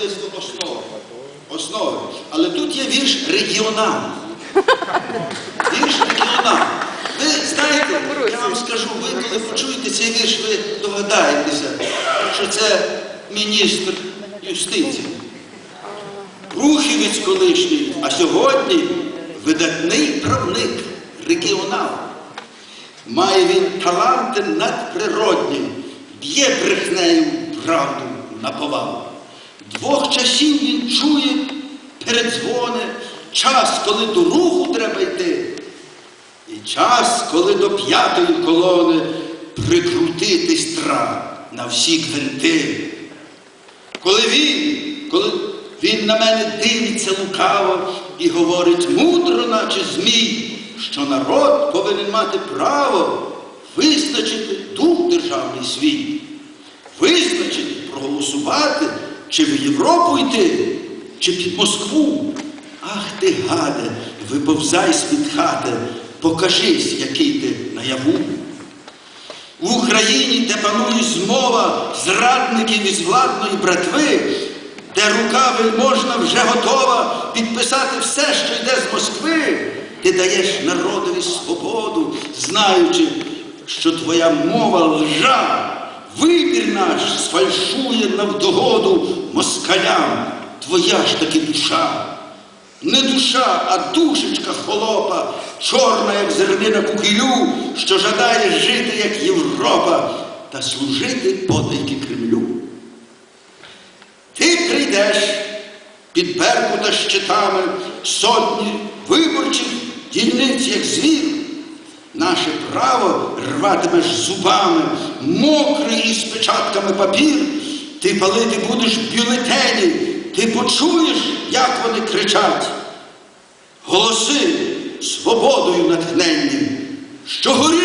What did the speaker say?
видавництво основи. Основи. Але тут є вірш регіонал. Вірш регіонал. Ви знаєте, я вам скажу, ви коли почуєте цей вірш, ви догадаєтеся, що це міністр юстиції. Рухівець колишній, а сьогодні видатний правник, регіонал. Має він таланти надприродні, б'є брехнею правду на повал. Двох часів він чує передзвони, час, коли до руху треба йти, і час, коли до п'ятої колони прикрутити страх на всі гвинти. Коли він, коли він на мене дивиться лукаво і говорить мудро, наче змій, що народ повинен мати право визначити дух державний свій, визначити, проголосувати, чи в Європу йти, чи під Москву. Ах ти, гаде, виповзай з-під хати, покажись, який ти наяву. В Україні, де панує змова зрадників із владної братви, де рука вельможна вже готова підписати все, що йде з Москви, ти даєш народові свободу, знаючи, що твоя мова лжа, вибір наш сфальшує навдогоду москалям, твоя ж таки душа. Не душа, а душечка холопа, чорна, як зернина кукілю, що жадає жити, як Європа, та служити подайки Кремлю. Ти прийдеш під Беркута щитами сотні виборчих дільниць, як звір. Наше право рватимеш зубами, мокрий із печатками папір. Ти палити будеш бюлетені, ти почуєш, як вони кричать. Голоси свободою натхненні, що горі